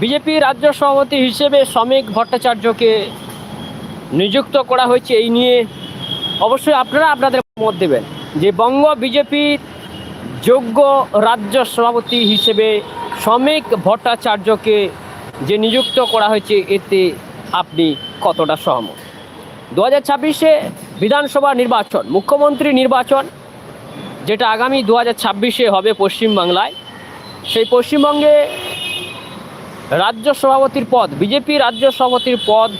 BJP রাজ্য সভাপতি হিসেবে শ্রমিক ভট্টাচার্যকে নিযুক্ত করা হয়েছে এই নিয়ে অবশ্যই আপনারা আপনাদের মত দেবেন যে বঙ্গ বিজেপির যোগ্য রাজ্য সভাপতি হিসেবে শ্রমিক ভট্টাচার্যকে যে নিযুক্ত করা হয়েছে, এতে আপনি কতটা সহমত? দু হাজার ছাব্বিশে বিধানসভা নির্বাচন, মুখ্যমন্ত্রী নির্বাচন, যেটা আগামী দু হাজার ছাব্বিশে হবে পশ্চিমবাংলায়, সেই পশ্চিমবঙ্গে রাজ্য সভাপতির পদ, বিজেপি রাজ্য সভাপতির পদ,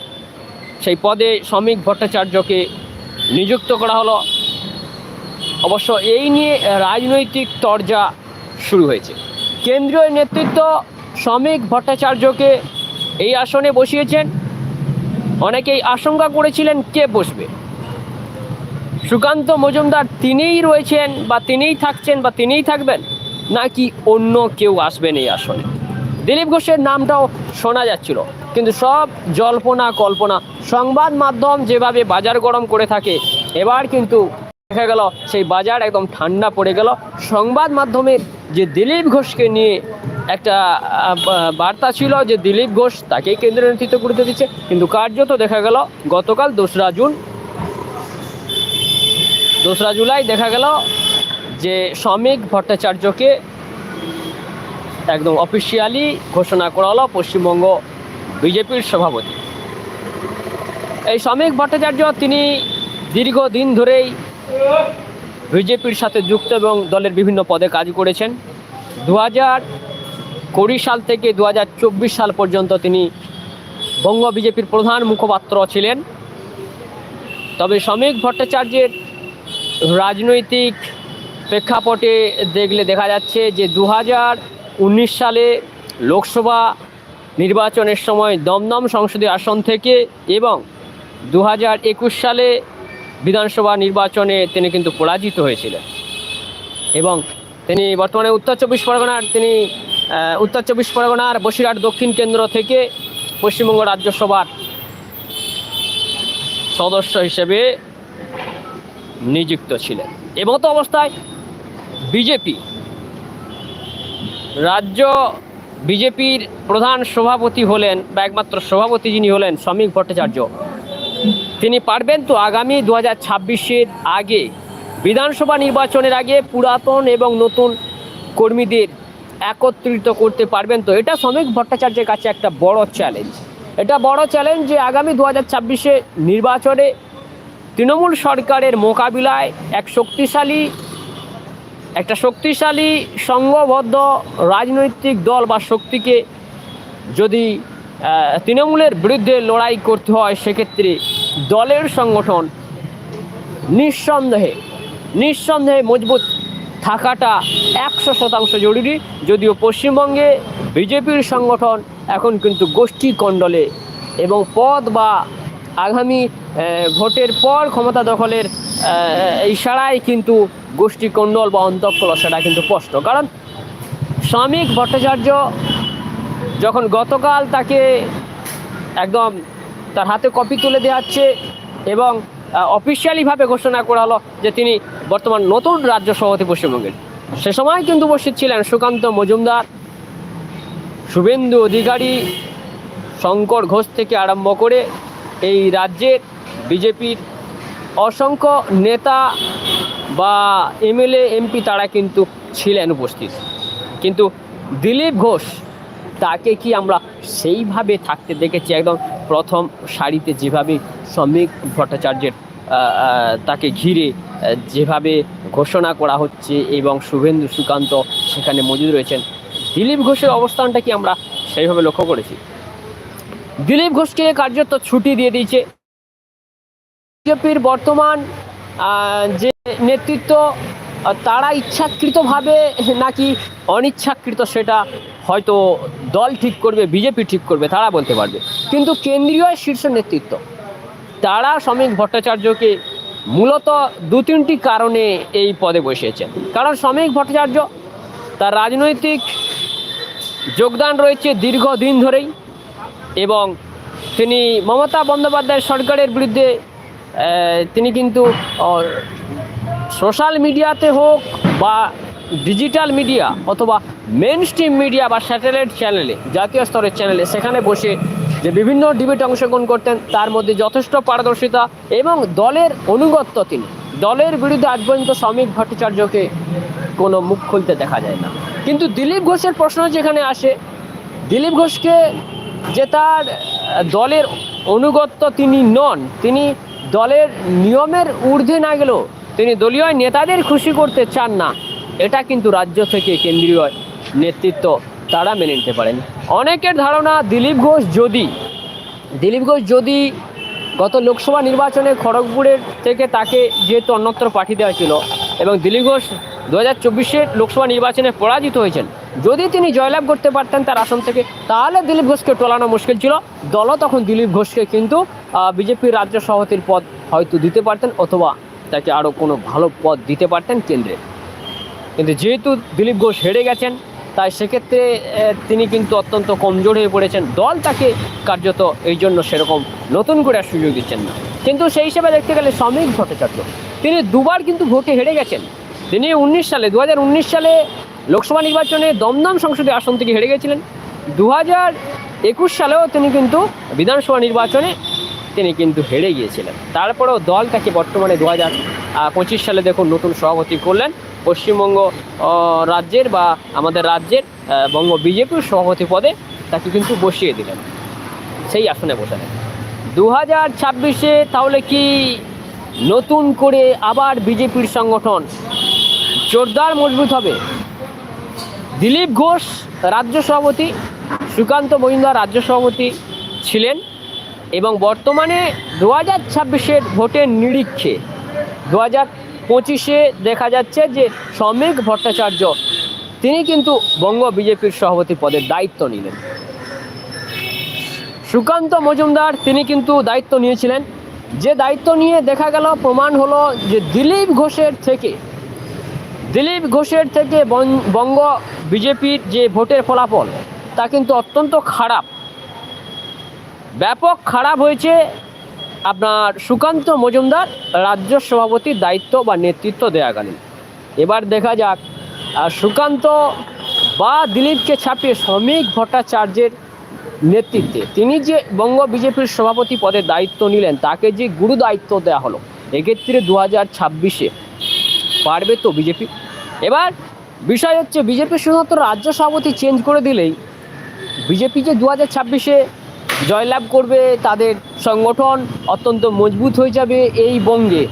সেই পদে শ্রমিক ভট্টাচার্যকে নিযুক্ত করা হলো। অবশ্য এই নিয়ে রাজনৈতিক তরজা শুরু হয়েছে। কেন্দ্রীয় নেতৃত্ব শ্রমিক ভট্টাচার্যকে এই আসনে বসিয়েছেন। অনেকেই আশঙ্কা করেছিলেন কে বসবে। সুকান্ত মজুমদার তিনিই রয়েছেন বা তিনিই থাকছেন বা তিনিই থাকবেন, নাকি অন্য কেউ আসবেন এই আসনে? দিলীপ ঘোষের নামটাও শোনা যাচ্ছিল। কিন্তু সব জল্পনা, কল্পনা সংবাদ মাধ্যম যেভাবে বাজার গরম করে থাকে, এবার কিন্তু দেখা গেল সেই বাজার একদম ঠান্ডা পড়ে গেল। সংবাদ মাধ্যমের যে দিলীপ ঘোষকে নিয়ে একটা বার্তা ছিল যে দিলীপ ঘোষ তাকেই কেন্দ্রীয় নেতৃত্ব করতে দিচ্ছে। কিন্তু কার্যত দেখা গেল গতকাল দোসরা জুন, দোসরা জুলাই দেখা গেল যে শ্রমিক ভট্টাচার্যকে একদম অফিসিয়ালি ঘোষণা করা হলো পশ্চিমবঙ্গ বিজেপির সভাপতি। এই শ্রমিক ভট্টাচার্য তিনি দীর্ঘদিন ধরেই বিজেপির সাথে যুক্ত এবং দলের বিভিন্ন পদে কাজ করেছেন। দু হাজার কুড়ি সাল থেকে দু হাজার চব্বিশ সাল পর্যন্ত তিনি বঙ্গ বিজেপির প্রধান মুখপাত্র ছিলেন। তবে শ্রমিক ভট্টাচার্যের রাজনৈতিক প্রেক্ষাপটে দেখলে দেখা যাচ্ছে যে দু হাজার উনিশ সালে লোকসভা নির্বাচনের সময় দমদম সংসদীয় আসন থেকে এবং দু সালে বিধানসভা নির্বাচনে তিনি কিন্তু পরাজিত হয়েছিলেন। এবং তিনি বর্তমানে উত্তর চব্বিশ পরগনার, তিনি উত্তর চব্বিশ পরগনার বসিরহাট দক্ষিণ কেন্দ্র থেকে পশ্চিমবঙ্গ রাজ্যসভার সদস্য হিসেবে নিযুক্ত ছিলেন। এমতো অবস্থায় বিজেপি রাজ্য বিজেপির প্রধান সভাপতি হলেন বা একমাত্র সভাপতি যিনি হলেন শ্রমিক ভট্টাচার্য। তিনি পারবেন তো আগামী দু হাজার আগে বিধানসভা নির্বাচনের আগে পুরাতন এবং নতুন কর্মীদের একত্রিত করতে পারবেন তো? এটা শ্রমিক ভট্টাচার্যের কাছে একটা বড় চ্যালেঞ্জ এটা বড় চ্যালেঞ্জ যে আগামী দু হাজার নির্বাচনে তৃণমূল সরকারের মোকাবিলায় এক শক্তিশালী একটা শক্তিশালী, সংঘবদ্ধ রাজনৈতিক দল বা শক্তিকে যদি তৃণমূলের বিরুদ্ধে লড়াই করতে হয়, সেক্ষেত্রে দলের সংগঠন নিঃসন্দেহে নিঃসন্দেহে মজবুত থাকাটা একশো শতাংশ জরুরি। যদিও পশ্চিমবঙ্গে বিজেপির সংগঠন এখন কিন্তু গোষ্ঠী কণ্ডলে এবং পদ বা আগামী ভোটের পর ক্ষমতা দখলের ইশারায় কিন্তু গোষ্ঠী কণ্ডল বা অন্তঃকল, সেটা কিন্তু স্পষ্ট। কারণ শ্রমিক ভট্টাচার্য যখন গতকাল তাকে একদম তার হাতে কপি তুলে দেওয়া হচ্ছে এবং অফিসিয়ালিভাবে ঘোষণা করা হলো যে তিনি বর্তমান নতুন রাজ্য সভাপতি পশ্চিমবঙ্গের সে সময় কিন্তু উপস্থিত ছিলেন সুকান্ত মজুমদার, শুভেন্দু অধিকারী, শঙ্কর ঘোষ থেকে আরম্ভ করে এই রাজ্যের বিজেপির অসংখ্য নেতা বা এমএলএ, এমপি তারা কিন্তু ছিলেন উপস্থিত। কিন্তু দিলীপ ঘোষ, তাকে কি আমরা সেইভাবে থাকতে দেখেছি? একদম প্রথম সারিতে যেভাবে শ্রমিক ভট্টাচার্যের তাকে ঘিরে যেভাবে ঘোষণা করা হচ্ছে এবং শুভেন্দু সুকান্ত সেখানে মজুদ রয়েছেন, দিলীপ ঘোষের অবস্থানটা কি আমরা সেইভাবে লক্ষ্য করেছি? দিলীপ ঘোষকে কার্যত ছুটি দিয়ে দিয়েছে। বিজেপির বর্তমান যে নেতৃত্ব তারা ইচ্ছাকৃতভাবে নাকি অনিচ্ছাকৃত সেটা হয়তো দল ঠিক করবে, বিজেপি ঠিক করবে, তারা বলতে পারবে। কিন্তু কেন্দ্রীয় শীর্ষ নেতৃত্ব, তারা শ্রমিক ভট্টাচার্যকে মূলত দু তিনটি কারণে এই পদে বসিয়েছেন। কারণ শ্রমিক ভট্টাচার্য, তার রাজনৈতিক যোগদান রয়েছে দীর্ঘদিন ধরেই এবং তিনি মমতা বন্দ্যোপাধ্যায় সরকারের বিরুদ্ধে তিনি কিন্তু সোশ্যাল মিডিয়াতে হোক বা ডিজিটাল মিডিয়া অথবা মেন স্ট্রিম মিডিয়া বা স্যাটেলাইট চ্যানেলে জাতীয় স্তরের চ্যানেলে সেখানে বসে যে বিভিন্ন ডিবেটে অংশগ্রহণ করতেন, তার মধ্যে যথেষ্ট পারদর্শিতা এবং দলের অনুগত্য তিনি। দলের বিরুদ্ধে আজ পর্যন্ত শ্রমিক ভট্টাচার্যকে কোনো মুখ খুলতে দেখা যায় না। কিন্তু দিলীপ ঘোষের প্রশ্ন যেখানে আসে, দিলীপ ঘোষকে যে তার দলের অনুগত্য তিনি নন, তিনি দলের নিয়মের ঊর্ধ্বে না গেলেও তিনি দলীয় নেতাদের খুশি করতে চান না। এটা কিন্তু রাজ্য থেকে কেন্দ্রীয় নেতৃত্ব তারা মেনে নিতে পারেন। অনেকের ধারণা, দিলীপ ঘোষ যদি, দিলীপ ঘোষ যদি গত লোকসভা নির্বাচনে খড়গপুরের থেকে তাকে যেহেতু অন্যত্র পাঠিয়ে দেওয়া ছিল এবং দিলীপ ঘোষ দু হাজার চব্বিশের লোকসভা নির্বাচনে পরাজিত হয়েছেন। যদি তিনি জয়লাভ করতে পারতেন তার আসন থেকে, তাহলে দিলীপ ঘোষকে টোলানো মুশকিল ছিল। দলও তখন দিলীপ ঘোষকে কিন্তু বিজেপির রাজ্য সভাপতির পদ হয়তো দিতে পারতেন অথবা তাকে আরও কোনো ভালো পদ দিতে পারতেন কেন্দ্রে। কিন্তু যেহেতু দিলীপ ঘোষ হেরে গেছেন, তাই সেক্ষেত্রে তিনি কিন্তু অত্যন্ত কমজোর হয়ে পড়েছেন। দল তাকে কার্যত এই জন্য সেরকম নতুন করে সুযোগ দিচ্ছেন না। কিন্তু সেই হিসেবে দেখতে গেলে শ্রমিক ভট্টাচার্য, তিনি দুবার কিন্তু ভোটে হেরে গেছেন। তিনি উনিশ সালে দু হাজার উনিশ সালে লোকসভা নির্বাচনে দমদম সংসদীয় আসন থেকে হেরে গেছিলেন। দু হাজার একুশ সালেও তিনি কিন্তু বিধানসভা নির্বাচনে তিনি কিন্তু হেরে গিয়েছিলেন। তারপরেও দল তাকে বর্তমানে দু হাজার পঁচিশ সালে দেখুন নতুন সভাপতি করলেন। পশ্চিমবঙ্গ রাজ্যের বা আমাদের রাজ্যের বঙ্গ বিজেপির সভাপতি পদে তাকে কিন্তু বসিয়ে দিলেন। সেই আসনে বসালেন দু হাজার ছাব্বিশে তাহলে কি নতুন করে আবার বিজেপির সংগঠন জোরদার, মজবুত হবে। দিলীপ ঘোষ, রাজ্য সভাপতি, সুকান্ত মজুমদার রাজ্য সভাপতি ছিলেন এবং বর্তমানে দু হাজার ছাব্বিশের ভোটের নিরীক্ষে দু হাজার পঁচিশে দেখা যাচ্ছে যে শ্রমিক ভট্টাচার্য, তিনি কিন্তু বঙ্গ বিজেপির সভাপতি পদের দায়িত্ব নিলেন। সুকান্ত মজুমদার, তিনি কিন্তু দায়িত্ব নিয়েছিলেন। যে দায়িত্ব নিয়ে দেখা গেল, প্রমাণ হলো যে দিলীপ ঘোষের থেকে দিলীপ ঘোষের থেকে বঙ্গ বিজেপির যে ভোটের ফলাফল, তা কিন্তু অত্যন্ত খারাপ। ব্যাপক খারাপ হয়েছে আপনার সুকান্ত মজুমদার, রাজ্য সভাপতির দায়িত্ব বা নেতৃত্ব দেওয়াকালীন এবার দেখা যাক সুকান্ত বা দিলীপকে ছাপিয়ে শ্রমিক ভট্টাচার্যের নেতৃত্বে। তিনি যে বঙ্গ বিজেপির সভাপতি পদের দায়িত্ব নিলেন, তাকে যে গুরু দায়িত্ব দেওয়া হলো, এক্ষেত্রে দু হাজার ছাব্বিশে পারবে তো বিজেপি? এবার বিষয় হচ্ছে বিজেপি শুধুমাত্র রাজ্য সভাপতি চেঞ্জ করে দিলেই বিজেপি যে দু হাজার ছাব্বিশে জয়লাভ করবে, তাদের সংগঠন অত্যন্ত মজবুত হয়ে যাবে এই বঙ্গে,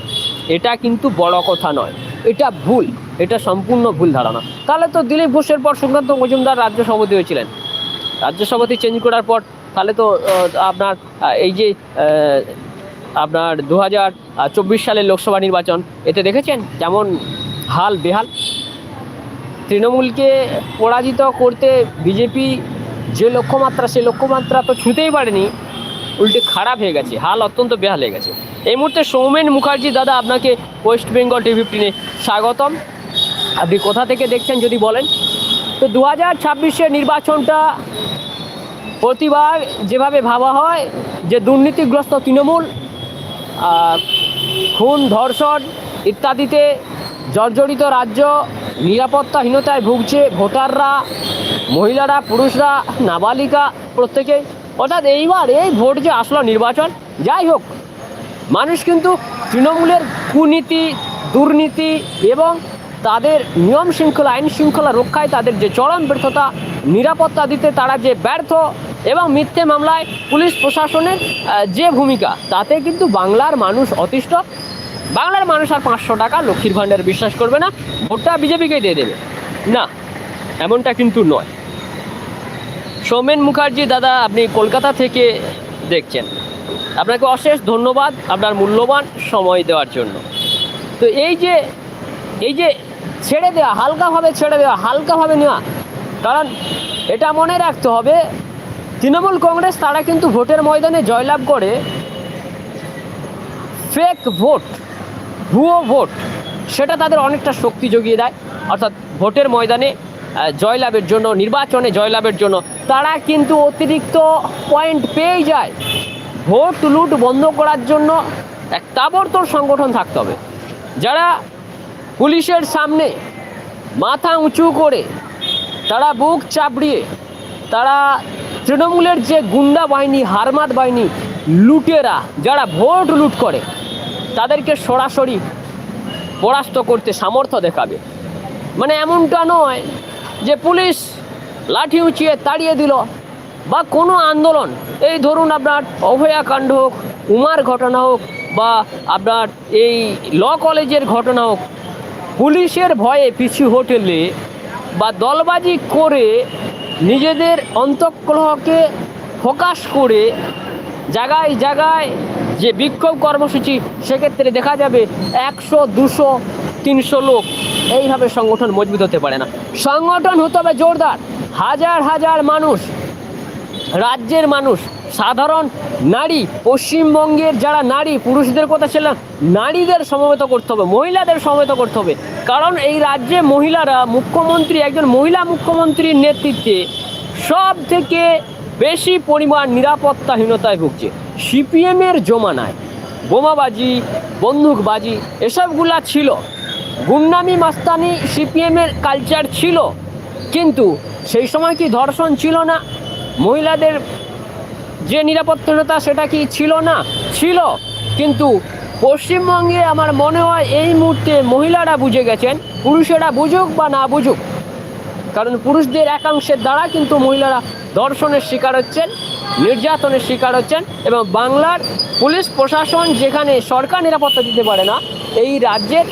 এটা কিন্তু বড় কথা নয়। এটা ভুল, এটা সম্পূর্ণ ভুল ধারণা। তাহলে তো দিলীপ ঘোষের পর সুকান্ত মজুমদার রাজ্য সভাপতি হয়েছিলেন। রাজ্য সভাপতি চেঞ্জ করার পর, তাহলে তো আপনার এই যে আপনার দু হাজার চব্বিশ সালের লোকসভা নির্বাচন, এতে দেখেছেন? কেমন হাল বেহাল। তৃণমূলকে পরাজিত করতে বিজেপি যে লক্ষ্যমাত্রা সেই লক্ষ্যমাত্রা তো ছুঁতেই পারেনি। উল্টে খারাপ হয়ে গেছে, হাল অত্যন্ত বেহাল হয়ে গেছে। এই মুহূর্তে সৌমেন মুখার্জি দাদা, আপনাকে ওয়েস্ট বেঙ্গল টিভি ফিফটিনে স্বাগতম। আপনি কোথা থেকে দেখছেন যদি বলেন। তো দু হাজার ছাব্বিশের নির্বাচনটা প্রতিবার যেভাবে ভাবা হয়, যে দুর্নীতিগ্রস্ত তৃণমূল খুন, ধর্ষণ ইত্যাদিতে জর্জরিত রাজ্য নিরাপত্তাহীনতায় ভুগছে ভোটাররা, মহিলারা, পুরুষরা, নাবালিকা প্রত্যেকে অর্থাৎ এইবার এই ভোট যে আসলো নির্বাচন, যাই হোক, মানুষ কিন্তু তৃণমূলের কুনীতি, দুর্নীতি এবং তাদের নিয়ম শৃঙ্খলা, আইন শৃঙ্খলা রক্ষায় তাদের যে চরম ব্যর্থতা, নিরাপত্তা দিতে তারা যে ব্যর্থ এবং মিথ্যে মামলায় পুলিশ প্রশাসনের যে ভূমিকা, তাতে কিন্তু বাংলার মানুষ অতিষ্ঠ। বাংলার মানুষ আর পাঁচশো টাকা লক্ষ্মীর ভাণ্ডার বিশ্বাস করবে না, ভোটটা বিজেপিকেই দিয়ে দেবে। না, এমনটা কিন্তু নয়। সৌমেন মুখার্জি, দাদা, আপনি কলকাতা থেকে দেখছেন। আপনাকে অশেষ ধন্যবাদ আপনার মূল্যবান সময় দেওয়ার জন্য। তো এই যে এই যে ছেড়ে দেওয়া হালকাভাবে ছেড়ে দেওয়া হালকাভাবে নেওয়া, কারণ এটা মনে রাখতে হবে, তৃণমূল কংগ্রেস তারা কিন্তু ভোটের ময়দানে জয়লাভ করে ফেক ভোট ভুয়ো ভোট, সেটা তাদের অনেকটা শক্তি জুগিয়ে দেয়। অর্থাৎ ভোটের ময়দানে জয়লাভের জন্য, নির্বাচনে জয়লাভের জন্য তারা কিন্তু অতিরিক্ত পয়েন্ট পেয়ে যায়। ভোট লুট বন্ধ করার জন্য এক তাবড়তোড় সংগঠন থাকতে হবে। যারা পুলিশের সামনে মাথা উঁচু করে, তারা বুক চাপড়িয়ে, তারা তৃণমূলের যে গুন্ডা বাহিনী হারমাত বাহিনী, লুটেরা, যারা ভোট লুট করে তাদেরকে সরাসরি পরাস্ত করতে সামর্থ্য দেখাবে। মানে এমনটা নয় যে পুলিশ লাঠি উঁচিয়ে তাড়িয়ে দিল বা কোনো আন্দোলন। এই ধরুন আপনার অভয়াকাণ্ড হোক, উমার ঘটনা হোক বা আপনার এই ল কলেজের ঘটনা হোক, পুলিশের ভয়ে পিছু হোটেলে বা দলবাজি করে নিজেদের অন্তঃকলহকে ফোকাস করে জায়গায় জায়গায় যে বিক্ষোভ কর্মসূচি, সেক্ষেত্রে দেখা যাবে একশো, দুশো, তিনশো লোক এইভাবে সংগঠন মজবুত হতে পারে না। সংগঠন হতে হবে জোরদার। হাজার হাজার মানুষ, রাজ্যের মানুষ, সাধারণ নারী, পশ্চিমবঙ্গের যারা নারী, পুরুষদের কথা ছিলাম, নারীদের সমবেত করতে হবে, মহিলাদের সমবেত করতে হবে। কারণ এই রাজ্যে মহিলারা মুখ্যমন্ত্রী, একজন মহিলা মুখ্যমন্ত্রীর নেতৃত্বে সব থেকে বেশি পরিমাণ নিরাপত্তাহীনতায় ভুগছে। সিপিএমের জমানায় বোমাবাজি, বন্দুকবাজি, এসবগুলা ছিল। গুন্ডামি, মাস্তানি সিপিএমের কালচার ছিল। কিন্তু সেই সময় কি ধর্ষণ ছিল না? মহিলাদের যে নিরাপত্তাহীনতা সেটা কি ছিল না? ছিল। কিন্তু পশ্চিমবঙ্গে আমার মনে হয় এই মুহূর্তে মহিলারা বুঝে গেছেন, পুরুষেরা বুঝুক বা না বুঝুক কারণ পুরুষদের একাংশের দ্বারা কিন্তু মহিলারা দর্শনের শিকার হচ্ছেন, নির্যাতনের শিকার হচ্ছেন এবং বাংলার পুলিশ প্রশাসন যেখানে সরকার নিরাপত্তা দিতে পারে না, এই রাজ্যের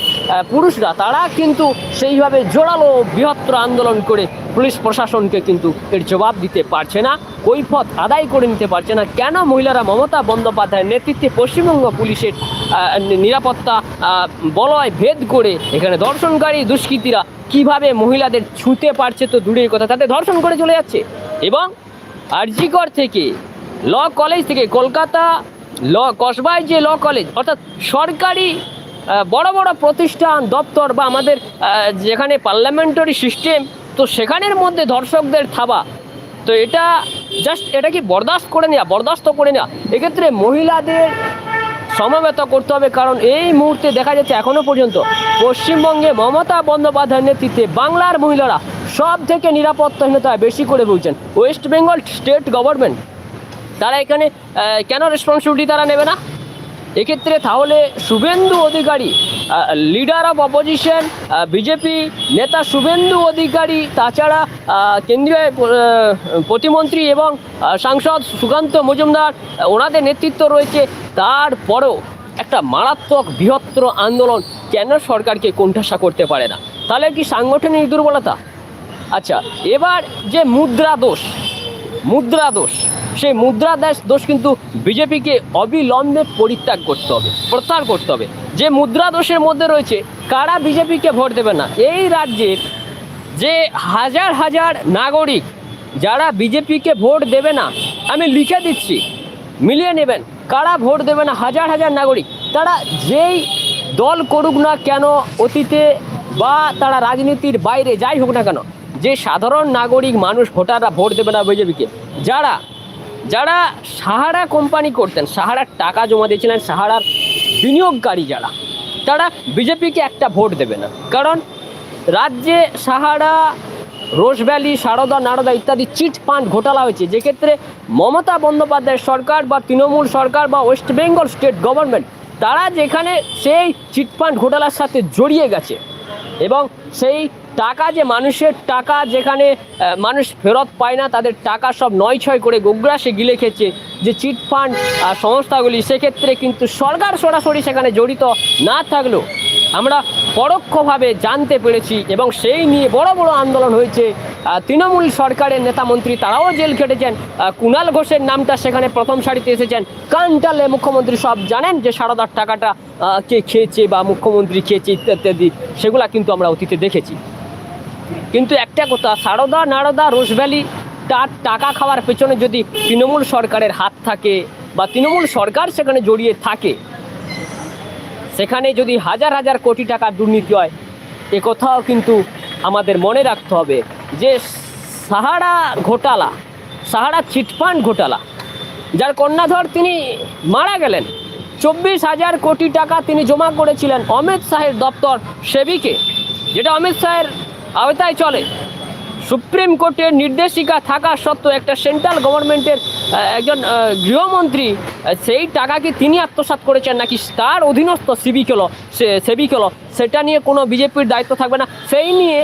পুরুষরা, তারা কিন্তু সেইভাবে জোরালো বৃহত্তর আন্দোলন করে পুলিশ প্রশাসনকে কিন্তু এর জবাব দিতে পারছে না, কৈফত আদায় করে নিতে পারছে না। কেন মহিলারা মমতা বন্দ্যোপাধ্যায়ের নেতৃত্বে পশ্চিমবঙ্গ পুলিশের নিরাপত্তা বলয় ভেদ করে এখানে দর্শনকারী দুষ্কৃতীরা কীভাবে মহিলাদের ছুঁতে পারছে তো দূরের কথা, তাতে ধর্ষণ করে চলে যাচ্ছে। এবং আরজিকর থেকে, ল কলেজ থেকে কলকাতা, ল কসবায় যে ল কলেজ, অর্থাৎ সরকারি বড় বড় প্রতিষ্ঠান, দপ্তর বা আমাদের যেখানে পার্লামেন্টারি সিস্টেম তো সেখানের মধ্যে ধর্ষকদের থাবা। তো এটা জাস্ট এটা কি বরদাস্ত করে নেওয়া বরদাস্ত করে নেওয়া এক্ষেত্রে মহিলাদের সমবেত করতে হবে, কারণ এই মুহূর্তে দেখা যাচ্ছে এখনও পর্যন্ত পশ্চিমবঙ্গে মমতা বন্দ্যোপাধ্যায়ের নেতৃত্বে বাংলার মহিলারা সব থেকে নিরাপত্তাহীনতায় বেশি করে বলছেন ওয়েস্ট বেঙ্গল স্টেট গভর্নমেন্ট তারা এখানে কেন রেসপন্সিবিলিটি তারা নেবে না? এক্ষেত্রে তাহলে Suvendu Adhikari leader of opposition BJP নেতা শুভেন্দু অধিকারী, তাছাড়া কেন্দ্রীয় প্রতিমন্ত্রী এবং সাংসদ সুকান্ত মজুমদার ওনাদের নেতৃত্ব রয়েছে। তারপরেও একটা মারাত্মক বৃহত্তর আন্দোলন কেন সরকারকে কোণঠাসা করতে পারে না? তাহলে কি সাংগঠনিক দুর্বলতা? আচ্ছা এবার যে মুদ্রা দোষ মুদ্রা দোষ। সেই মুদ্রা দোষ কিন্তু বিজেপিকে অবিলম্বে পরিত্যাগ করতে হবে, প্রত্যাহার করতে হবে। যে মুদ্রা দোষের মধ্যে রয়েছে, কারা বিজেপিকে ভোট দেবে না? এই রাজ্যের যে হাজার হাজার নাগরিক যারা বিজেপিকে ভোট দেবে না, আমি লিখে দিচ্ছি, মিলিয়ে নেবেন, কারা ভোট দেবে না? হাজার হাজার নাগরিক, তারা যেই দল করুক না কেন, অতীতে বা তারা রাজনীতির বাইরে, যাই হোক না কেন যে সাধারণ নাগরিক মানুষ ভোটাররা ভোট দেবে না বিজেপিকে, যারা যারা সাহারা কোম্পানি করতেন, সাহারার টাকা জমা দিয়েছিলেন, সাহারার বিনিয়োগকারী যারা, তারা বিজেপিকে একটা ভোট দেবে না। কারণ রাজ্যে সাহারা রোজ ভ্যালি, সারদা, নারদা ইত্যাদি চিট ফান্ড ঘোটালা হয়েছে। যেক্ষেত্রে মমতা বন্দ্যোপাধ্যায়ের সরকার বা তৃণমূল সরকার বা ওয়েস্ট বেঙ্গল স্টেট গভর্নমেন্ট, তারা যেখানে সেই চিটফান্ড ঘোটালার সাথে জড়িয়ে গেছে এবং সেই টাকা যে মানুষের টাকা যেখানে মানুষ ফেরত পায় না, তাদের টাকা সব নয় ছয় করে গোগ্রাসে গিলে খেয়েছে যে চিটফান্ড সংস্থাগুলি, সেক্ষেত্রে কিন্তু সরকার সরাসরি সেখানে জড়িত না থাকলেও আমরা পরোক্ষভাবে জানতে পেরেছি এবং সেই নিয়ে বড় বড় আন্দোলন হয়েছে। তৃণমূল সরকারের নেতামন্ত্রী তারাও জেল খেটেছেন। কুণাল ঘোষের নামটা সেখানে প্রথম সারিতে এসেছেন। কানটালে মুখ্যমন্ত্রী সব জানেন যে সারদার টাকাটা কে খেয়েছে বা মুখ্যমন্ত্রী খেয়েছে ইত্যাদি, সেগুলা কিন্তু আমরা অতীতে দেখেছি। কিন্তু একটা কথা, সারদা নারদা রোজভ্যালি তার টাকা খাওয়ার পেছনে যদি তৃণমূল সরকারের হাত থাকে বা তৃণমূল সরকার সেখানে জড়িয়ে থাকে, সেখানে যদি হাজার হাজার কোটি টাকা দুর্নীতি হয়, এ কথাও কিন্তু আমাদের মনে রাখতে হবে যে সাহারা ঘোটালা, সাহারা চিটফান্ড ঘোটালা, যার কন্যাধর তিনি মারা গেলেন, চব্বিশ হাজার কোটি টাকা তিনি জমা করেছিলেন অমিত শাহের দপ্তর সেবিকে, যেটা অমিত শাহের আওতায় চলে। সুপ্রিম কোর্টের নির্দেশিকা থাকা সত্ত্বেও একটা সেন্ট্রাল গভর্নমেন্টের একজন গৃহমন্ত্রী সেই টাকা কি তিনি আত্মসাৎ করেছেন নাকি তার অধীনস্থ হলো সে সেবিক হলো সেটা নিয়ে কোনো বিজেপির দায়িত্ব থাকবে না। সেই নিয়ে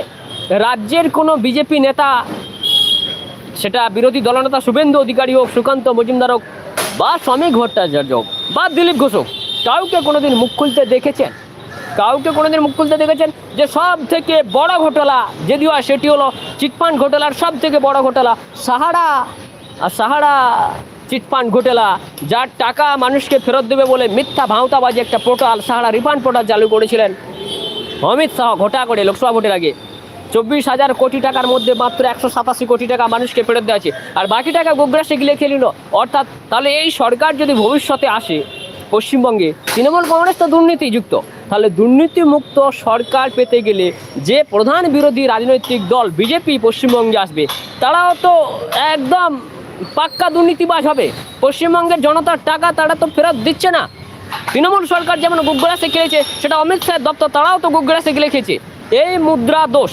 রাজ্যের কোনো বিজেপি নেতা, সেটা বিরোধী দলনেতা শুভেন্দু অধিকারী হোক, সুকান্ত মজুমদার হোক বা শ্রমিক ভট্টাচার্য হোক বা দিলীপ ঘোষ হোক কাউকে কোনোদিন মুখ খুলতে দেখেছেন? কাউকে কোনোদিন মুখ খুলতে দেখেছেন যে সব থেকে বড় ঘটনা যদিও সেটি হলো চিটফান্ড ঘোটালার সব থেকে বড় ঘটনা সাহারা, আর সাহারা চিটফান্ড ঘোটালা, যার টাকা মানুষকে ফেরত দেবে বলে মিথ্যা ভাঁওতাবাজি একটা পোর্টাল সাহারা রিফান্ড পোর্টাল চালু করেছিলেন। অমিত শাহ ঘটা করে লোকসভা ভোটের আগে। চব্বিশ হাজার কোটি টাকার মধ্যে মাত্র একশো সাতাশি কোটি টাকা মানুষকে ফেরত দেওয়া আছে আর বাকি টাকা গোগ্রাসে গিলে খেলিল অর্থাৎ তাহলে এই সরকার যদি ভবিষ্যতে আসে পশ্চিমবঙ্গে, তৃণমূল কংগ্রেস তো দুর্নীতিযুক্ত। তাহলে দুর্নীতিমুক্ত সরকার পেতে গেলে যে প্রধান বিরোধী রাজনৈতিক দল বিজেপি পশ্চিমবঙ্গে আসবে, তারাও তো একদম পাক্কা দুর্নীতিবাজ হবে। পশ্চিমবঙ্গের জনতার টাকা তারা তো ফেরত দিচ্ছে না। তৃণমূল সরকার যেমন গুগ্রাসে খেলেছে সেটা অমিত শাহের দপ্তর, তারাও তো গুগ্রাসে গেলে খেয়েছে এই মুদ্রা দোষ,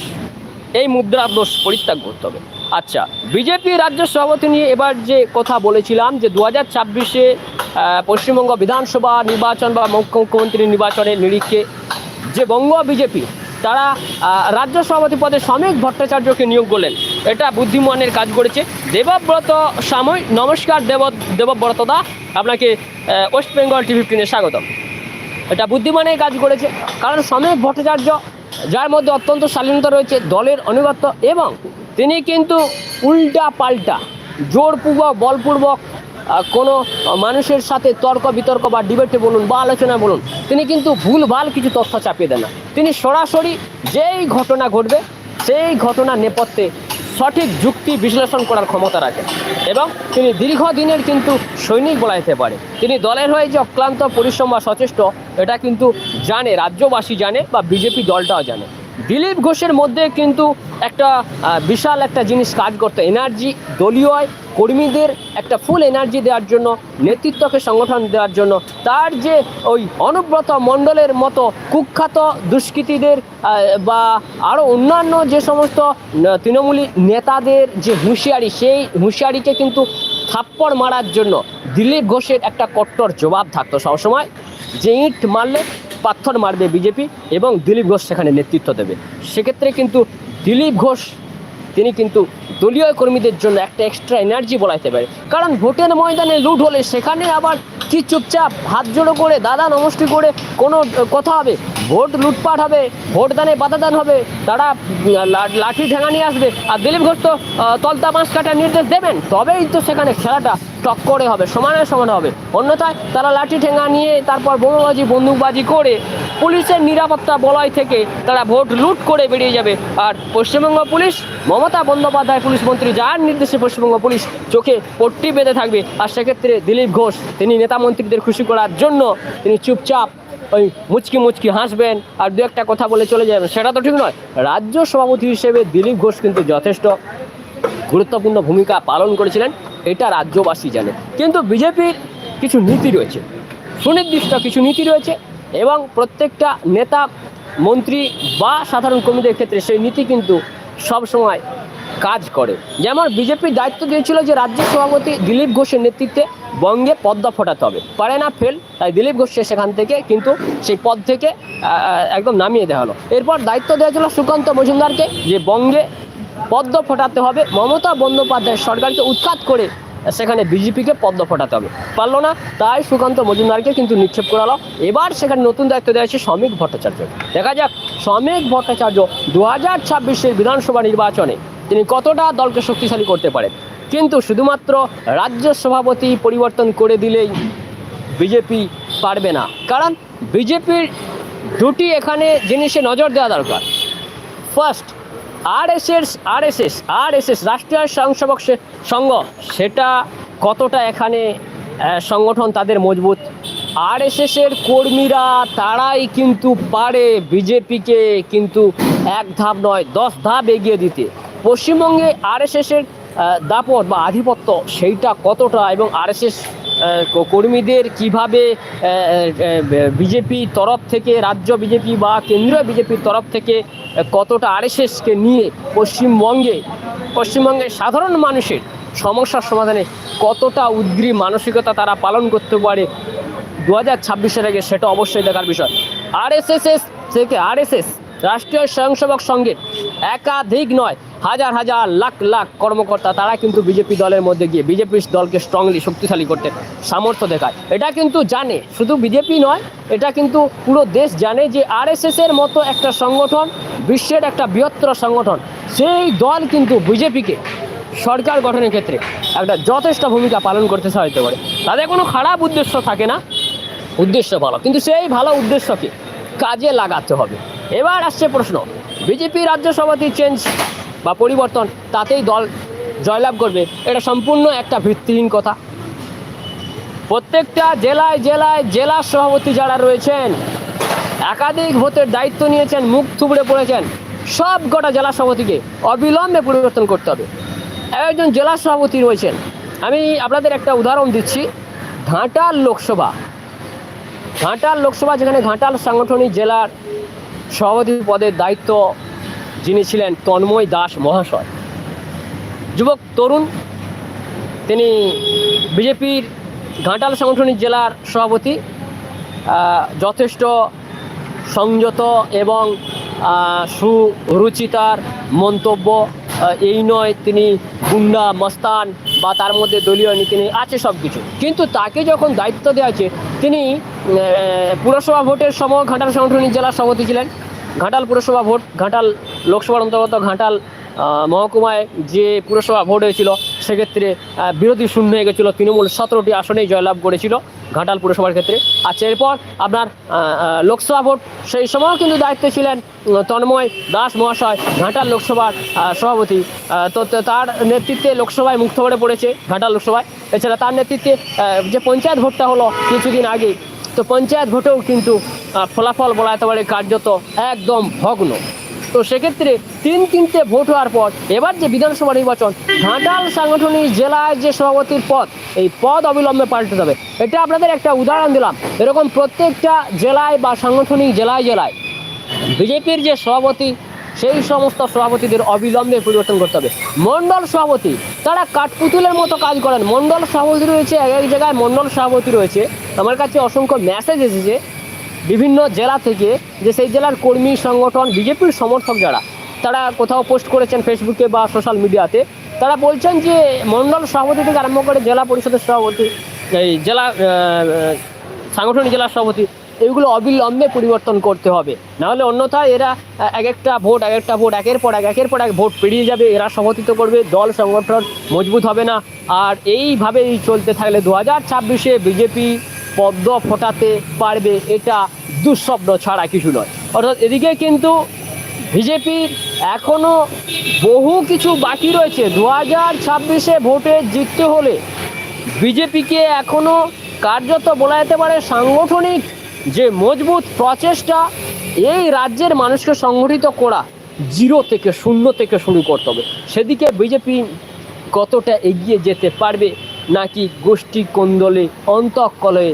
এই মুদ্রা দোষ পরিত্যাগ করতে হবে। আচ্ছা বিজেপি রাজ্য সভাপতি নিয়ে এবার যে কথা বলেছিলাম যে দু হাজার ছাব্বিশে পশ্চিমবঙ্গ বিধানসভা নির্বাচন বা মুখ্যমন্ত্রী নির্বাচনের নিরিখে যে বঙ্গ বিজেপি, তারা রাজ্য সভাপতি পদে শ্রমিক ভট্টাচার্যকে নিয়োগ করলেন। এটা বুদ্ধিমানের কাজ করেছে। দেবব্রত সাময় নমস্কার দেব, দেবব্রত দা, আপনাকে ওয়েস্ট বেঙ্গল টিভি ফিফটিনে স্বাগতম। এটা বুদ্ধিমানের কাজ করেছে, কারণ শ্রমিক ভট্টাচার্য, যার মধ্যে অত্যন্ত শালীনতা রয়েছে, দলের অনুগত্য এবং তিনি কিন্তু উল্টা পাল্টা, জোরপূর্বক, বলপূর্বক কোনো মানুষের সাথে তর্ক বিতর্ক বা ডিবেটে বলুন বা আলোচনা বলুন, তিনি কিন্তু ভুলভাল কিছু তথ্য চাপিয়ে দেন না। তিনি সরাসরি যেই ঘটনা ঘটবে, সেই ঘটনার নেপথ্যে সঠিক যুক্তি বিশ্লেষণ করার ক্ষমতা রাখেন এবং তিনি দীর্ঘদিনের কিন্তু সৈনিক বলা যেতে পারে। তিনি দলের হয়ে যে অক্লান্ত পরিশ্রম বা সচেষ্ট, এটা কিন্তু জানে, রাজ্যবাসী জানে বা বিজেপি দলটাও জানে। দিলীপ ঘোষের মধ্যে কিন্তু একটা বিশাল একটা জিনিস কাজ করতো এনার্জি দলীয় কর্মীদের একটা ফুল এনার্জি দেওয়ার জন্য, নেতৃত্বকে সংগঠন দেওয়ার জন্য। তার যে ওই অনুব্রত মণ্ডলের মতো কুখ্যাত দুষ্কৃতীদের বা আরও অন্যান্য যে সমস্ত তৃণমূলী নেতাদের যে হুঁশিয়ারি, সেই হুঁশিয়ারিকে কিন্তু থাপ্পড় মারার জন্য দিলীপ ঘোষের একটা কট্টর জবাব থাকতো সবসময়। যে ইট মারলে পাথর মারবে বিজেপি এবং দিলীপ ঘোষ সেখানে নেতৃত্ব দেবে। সেক্ষেত্রে কিন্তু দিলীপ ঘোষ, তিনি কিন্তু দলীয় কর্মীদের জন্য একটা এক্সট্রা এনার্জি বলাইতে পারে। কারণ ভোটের ময়দানে লুট হলে সেখানে আবার কি চুপচাপ হাত জোড়ো করে, দাদা নমস্কার করে কোনো কথা হবে? ভোট লুটপাট হবে ভোট ভোটদানে বাধাদান হবে, তারা লাঠি ঠেঙা নিয়ে আসবে। আর দিলীপ ঘোষ তো তলতা বাঁশ কাটার নির্দেশ দেবেন। তবেই তো সেখানে খেলাটা টক্করে হবে, সমানে সমানে হবে। অন্যথায় তারা লাঠি ঠেঙ্গা নিয়ে তারপর বোমাবাজি, বন্দুকবাজি করে পুলিশের নিরাপত্তা বলয় থেকে তারা ভোট লুট করে বেরিয়ে যাবে। আর পশ্চিমবঙ্গ পুলিশ, মমতা বন্দ্যোপাধ্যায় পুলিশ মন্ত্রী যার নির্দেশে পশ্চিমবঙ্গ পুলিশ চোখে পট্টি বেঁধে থাকবে, আর সেক্ষেত্রে দিলীপ ঘোষ, তিনি নেতা মন্ত্রীদের খুশি করার জন্য তিনি চুপচাপ ওই মুচকি মুচকি হাসবেন। আর দু একটা কথা বলে চলে যাবেন, সেটা তো ঠিক নয়। রাজ্য সভাপতি হিসেবে দিলীপ ঘোষ কিন্তু যথেষ্ট। গুরুত্বপূর্ণ ভূমিকা পালন করেছিলেন, এটা রাজ্যবাসী জানে। কিন্তু বিজেপির কিছু নীতি রয়েছে, সুনির্দিষ্ট কিছু নীতি রয়েছে এবং প্রত্যেকটা নেতা, মন্ত্রী বা সাধারণ কর্মীদের ক্ষেত্রে সেই নীতি কিন্তু সবসময় কাজ করে। যেমন বিজেপির দায়িত্ব দিয়েছিল যে রাজ্য সভাপতি দিলীপ ঘোষের নেতৃত্বে বঙ্গে পদ্মা ফোটাতে হবে। পারে না ফেল, তাই দিলীপ ঘোষকে সেখান থেকে কিন্তু সেই পদ থেকে একদম নামিয়ে দেওয়া হলো। এরপর দায়িত্ব দেওয়া ছিল সুকান্ত মজুমদারকে যে বঙ্গে পদ্ম ফোটাতে হবে। মমতা বন্দ্যোপাধ্যায় সরকারকে উৎখাত করে সেখানে বিজেপিকে পদ্ম ফোটাতে হবে। পারল না, তাই সুকান্ত মজুমদারকে কিন্তু নিক্ষেপ করালো। এবার সেখানে নতুন দায়িত্ব দেওয়া হয়েছে শ্রমিক ভট্টাচার্য। দেখা যাক, শ্রমিক ভট্টাচার্য দু হাজার ছাব্বিশের বিধানসভা নির্বাচনে তিনি কতটা দলকে শক্তিশালী করতে পারেন? কিন্তু শুধুমাত্র রাজ্য সভাপতি পরিবর্তন করে দিলেই বিজেপি পারবে না। কারণ বিজেপির দুটি এখানে জিনিসে নজর দেওয়া দরকার। ফার্স্ট আরএসএস আরএসএস আরএসএস, রাষ্ট্রীয় স্বয়ংসেবক সংঘ, সেটা কতটা এখানে সংগঠন তাদের মজবুত? আরএসএসের কর্মীরা তারাই কিন্তু পারে বিজেপিকে কিন্তু এক ধাপ নয়, দশ ধাপ এগিয়ে দিতে। পশ্চিমবঙ্গে আরএসএসের দাপট বা আধিপত্য সেইটা কতটা এবং আরএসএস কর্মীদের কীভাবে বিজেপি তরফ থেকে, রাজ্য বিজেপি বা কেন্দ্রীয় বিজেপির তরফ থেকে কতটা আরএসএসকে নিয়ে পশ্চিমবঙ্গে, পশ্চিমবঙ্গের সাধারণ মানুষের সমস্যার সমাধানে কতটা উদ্গ্রী মানসিকতা তারা পালন করতে পারে দু হাজার ছাব্বিশের আগে, সেটা অবশ্যই দেখার বিষয়। আরএসএস থেকে আরএসএস রাষ্ট্রীয় স্বয়ংসেবক সংঘের একাধিক নয়, হাজার হাজার লাখ লাখ কর্মকর্তা তারা কিন্তু বিজেপি দলের মধ্যে গিয়ে, বিজেপি দলকে স্ট্রংলি শক্তিশালী করতে সামর্থ্য দেখায়। এটা কিন্তু জানে, শুধু বিজেপি নয়, এটা কিন্তু পুরো দেশ জানে যে আরএসএস এর মতো একটা সংগঠন, বিশ্বের একটা বৃহত্তর সংগঠন, সেই দল কিন্তু বিজেপিকে সরকার গঠনের ক্ষেত্রে একটা যথেষ্ট ভূমিকা পালন করতে সাহায্য করে। তাদের কোনো খারাপ উদ্দেশ্য থাকে না, উদ্দেশ্য ভালো। কিন্তু সেই ভালো উদ্দেশ্যকে কাজে লাগাতে হবে। এবার আসছে প্রশ্ন, বিজেপি রাজ্য সভাপতি চেঞ্জ বা পরিবর্তন, তাতেই দল জয়লাভ করবে, এটা সম্পূর্ণ একটা ভিত্তিহীন কথা। প্রত্যেকটা জেলায় জেলায় জেলা সভাপতি যারা রয়েছেন, একাধিক ভোটের দায়িত্ব নিয়েছেন, মুখ থুবড়ে পড়েছেন, সব কটা জেলা সভাপতিকে অবিলম্বে পরিবর্তন করতে হবে। একজন জেলা সভাপতি রয়েছেন, আমি আপনাদের একটা উদাহরণ দিচ্ছি, ঘাটাল লোকসভা। ঘাটাল লোকসভা যেখানে ঘাটাল সাংগঠনিক জেলার সভাপতি পদের দায়িত্ব যিনি ছিলেন তন্ময় দাস মহাশয়। যুবক, তরুণ, তিনি বিজেপির ঘাটাল সাংগঠনিক জেলার সভাপতি যথেষ্ট সংযত এবং সুরুচিতার মন্তব্য এই নয় তিনি গুন্ডা, মস্তান বা তার মধ্যে দলীয় নীতি নেই, আছে সব কিছু কিন্তু তাকে যখন দায়িত্ব দেওয়া হয়েছে, তিনি পুরসভা ভোটের সময় ঘাটাল সাংগঠনিক জেলার সভাপতি ছিলেন। ঘাটাল পুরসভা ভোট, ঘাটাল লোকসভার অন্তর্গত ঘাটাল মহকুমায় যে পুরসভা ভোট হয়েছিল, সেক্ষেত্রে বিরোধী শূন্য হয়ে গেছিল। তৃণমূল সতেরোটি আসনেই জয়লাভ করেছিল ঘাটাল পুরসভার ক্ষেত্রে। আচ্ছা এরপর আপনার লোকসভা ভোট, সেই সময়ও কিন্তু দায়িত্বে ছিলেন তন্ময় দাস মহাশয়, ঘাটাল লোকসভার সভাপতি। তো তার নেতৃত্বে লোকসভায় মুক্ত করে পড়েছে ঘাটাল লোকসভায়। এছাড়া তার নেতৃত্বে যে পঞ্চায়েত ভোটটা হলো, কিছুদিন আগে তো পঞ্চায়েত ভোটেও কিন্তু ফলাফল বলা যেতে পারে কার্যত একদম ভগ্ন। তো সেক্ষেত্রে তিন তিনটে ভোট হওয়ার পর, এবার যে বিধানসভা নির্বাচন, ঘাটাল সাংগঠনিক জেলায় যে সভাপতির পদ, এই পদ অবিলম্বে পাল্টে দেবে। এটা আপনাদের একটা উদাহরণ দিলাম। এরকম প্রত্যেকটা জেলায় বা সাংগঠনিক জেলায় জেলায়, বিজেপির যে সভাপতি সেই সমস্ত সভাপতিদের অবিলম্বে পরিবর্তন করতে হবে। মণ্ডল সভাপতি, তারা কাঠপুতুলের মতো কাজ করেন। মণ্ডল সভাপতি রয়েছে, এক এক জায়গায় মণ্ডল সভাপতি রয়েছে। আমার কাছে অসংখ্য মেসেজ এসেছে বিভিন্ন জেলা থেকে যে সেই জেলার কর্মী, সংগঠন, বিজেপির সমর্থক যারা, তারা কোথাও পোস্ট করেছেন ফেসবুকে বা সোশ্যাল মিডিয়াতে তারা বলছেন যে মণ্ডল সভাপতি থেকে আরম্ভ করে জেলা পরিষদের সভাপতি, এই জেলা সাংগঠনিক জেলা সভাপতি এগুলো অবিলম্বে পরিবর্তন করতে হবে। নাহলে অন্যথায় এরা এক একটা ভোট, এক একটা ভোট, একের পর এক, একের পর এক ভোট পেরিয়ে যাবে। এরা সমর্থিত করবে, দল সংগঠন মজবুত হবে না। আর এইভাবেই চলতে থাকলে দু হাজার ছাব্বিশে বিজেপি পদ্ম ফোটাতে পারবে এটা দুঃস্বপ্ন ছাড়া কিছু নয়। অর্থাৎ এদিকে কিন্তু বিজেপির এখনও বহু কিছু বাকি রয়েছে। দু হাজার ছাব্বিশে ভোটে জিততে হলে বিজেপিকে এখনও কার্যত বলা যেতে পারে সাংগঠনিক যে মজবুত প্রচেষ্টা এই রাজ্যের মানুষকে সংগঠিত করা জিরো থেকে শূন্য থেকে শুরু করতে হবে। সেদিকে বিজেপি কতটা এগিয়ে যেতে পারবে নাকি গোষ্ঠী কোন্দলে অন্তঃকলে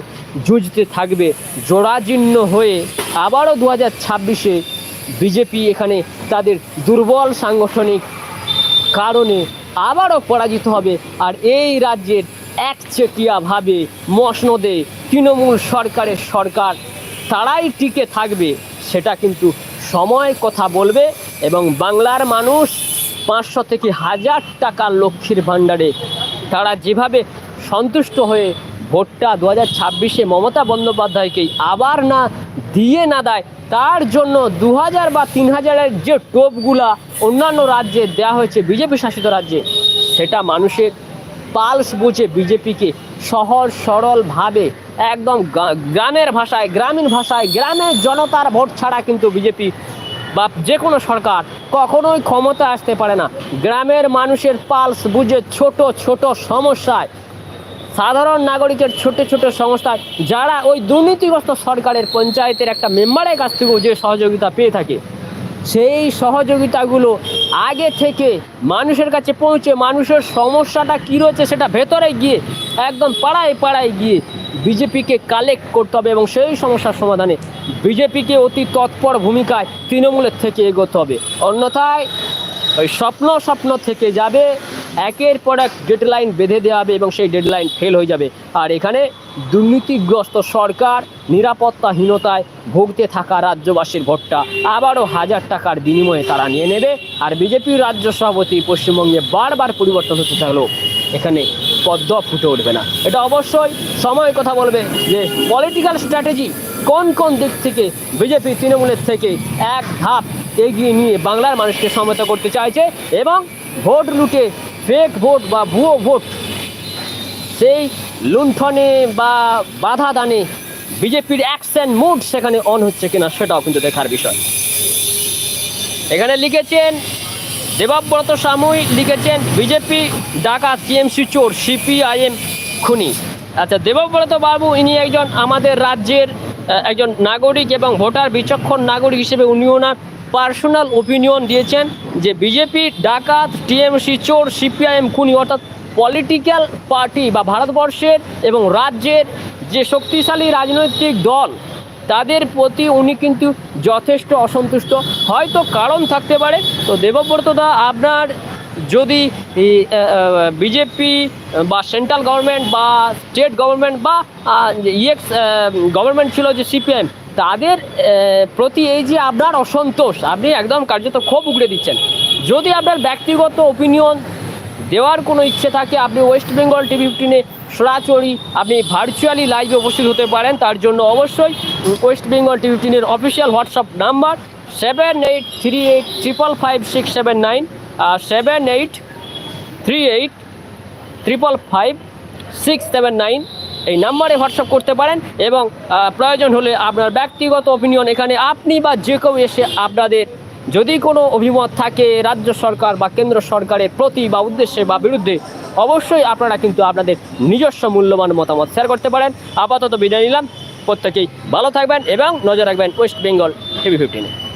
যুঝতে থাকবে জোড়াজীর্ণ হয়ে আবারও দু হাজার ছাব্বিশে বিজেপি এখানে তাদের দুর্বল সাংগঠনিক কারণে আবারও পরাজিত হবে। আর এই রাজ্যের একচেটিয়াভাবে মসনদে তৃণমূল সরকারের সরকার তারাই টিকে থাকবে, সেটা কিন্তু সময় কথা বলবে এবং বাংলার মানুষ পাঁচশো থেকে হাজার টাকা লক্ষ্মীর ভাণ্ডারে তারা যেভাবে সন্তুষ্ট হয়ে ভোটটা দু হাজার ছাব্বিশে মমতা বন্দ্যোপাধ্যায়কেই আবার না দিয়ে না দেয়, তার জন্য দু হাজার বা তিন হাজারের যে টোপগুলা অন্যান্য রাজ্যে দেওয়া হয়েছে, বিজেপি শাসিত রাজ্যে, সেটা মানুষের পালস বুঝে বিজেপিকে সহজ সরলভাবে একদম গ্রামের ভাষায়, গ্রামীণ ভাষায়, গ্রামের জনতার ভোট ছাড়া কিন্তু বিজেপি বা যে কোনো সরকার কখনোই ক্ষমতা আসতে পারে না। গ্রামের মানুষের পালস বুঝে ছোট ছোট সমস্যায়, সাধারণ নাগরিকের ছোট ছোট সংস্থায় যারা ওই দুর্নীতিগ্রস্ত সরকারের পঞ্চায়েতের একটা মেম্বারের কাছ থেকেও যে সহযোগিতা পেয়ে থাকে সেই সহযোগিতাগুলো আগে থেকে মানুষের কাছে পৌঁছে মানুষের সমস্যাটা কী রয়েছে সেটা ভেতরে গিয়ে একদম পাড়ায় পাড়ায় গিয়ে বিজেপিকে কালেক্ট করতে হবে এবং সেই সমস্যার সমাধানে বিজেপিকে অতি তৎপর ভূমিকায় তৃণমূলের থেকে এগোতে হবে। অন্যথায় ওই স্বপ্ন স্বপ্ন থেকে যাবে একের পর এক ডেডলাইন বেঁধে দেওয়া হবে এবং সেই ডেডলাইন ফেল হয়ে যাবে। আর এখানে দুর্নীতিগ্রস্ত সরকার নিরাপত্তাহীনতায় ভুগতে থাকা রাজ্যবাসীর ভোটটা আবারও হাজার টাকার বিনিময়ে তারা নিয়ে নেবে। আর বিজেপির রাজ্য সভাপতি পশ্চিমবঙ্গে বারবার পরিবর্তন হতে থাকলেও এখানে পদ্ম ফুটে উঠবে না। এটা অবশ্যই সময় কথা বলবে যে পলিটিক্যাল স্ট্র্যাটেজি কোন কোন দিক থেকে বিজেপি তৃণমূলের থেকে এক ধাপ এগিয়ে নিয়ে বাংলার মানুষকে সমতা করতে চাইছে এবং ভোট লুটে ফেক ভোট বা ভুয়ো ভোট সেই লুণ্ঠনে বা বাধা দানে বিজেপির অ্যাকশন মুড সেখানে অন হচ্ছে কিনা সেটাও কিন্তু দেখার বিষয়। এখানে লিখেছেন দেবব্রত সাময়িক লিখেছেন, বিজেপি ডাকা টিএমসি চোর, সিপিআইএম খুনি। আচ্ছা দেবব্রত বাবু, ইনি একজন আমাদের রাজ্যের একজন নাগরিক এবং ভোটার, বিচক্ষণ নাগরিক হিসেবে উনি ওনার পার্সোনাল ওপিনিয়ন দিয়েছেন যে বিজেপি ডাকাত টিএমসি চোর সিপিআইএম খুনি, অর্থাৎ পলিটিক্যাল পার্টি বা ভারতবর্ষের এবং রাজ্যের যে শক্তিশালী রাজনৈতিক দল, তাদের প্রতি উনি কিন্তু যথেষ্ট অসন্তুষ্ট। হয়তো কারণ থাকতে পারে। তো দেবব্রতদা আপনার যদি বিজেপি বা সেন্ট্রাল গভর্নমেন্ট বা স্টেট গভর্নমেন্ট বা ইয়েক্স গভর্নমেন্ট ছিল যে সিপিএম তাদের প্রতি এই যে আপনার অসন্তোষ, আপনি একদম কার্যত ক্ষোভ উগড়ে দিচ্ছেন। যদি আপনার ব্যক্তিগত ওপিনিয়ন দেওয়ার কোনো ইচ্ছে থাকে, আপনি ওয়েস্ট বেঙ্গল টিভি ফিফটিনে সরাসরি আপনি ভার্চুয়ালি লাইভে উপস্থিত হতে পারেন। তার জন্য অবশ্যই West Bengal TV ফিফটিনের official WhatsApp number seven eight three eight triple five six seven nine আর seven eight three eight triple five six seven nine এই নাম্বারে হোয়াটসঅ্যাপ করতে পারেন এবং প্রয়োজন হলে আপনার ব্যক্তিগত ওপিনিয়ন এখানে আপনি বা যে কেউ এসে আপনাদের যদি কোনো অভিমত থাকে রাজ্য সরকার বা কেন্দ্র সরকারের প্রতি বা উদ্দেশ্যে বা বিরুদ্ধে, অবশ্যই আপনারা কিন্তু আপনাদের নিজস্ব মূল্যবান মতামত শেয়ার করতে পারেন। আপাতত বিদায় নিলাম। প্রত্যেকেই ভালো থাকবেন এবং নজর রাখবেন ওয়েস্ট বেঙ্গল টিভি ফিফটিনে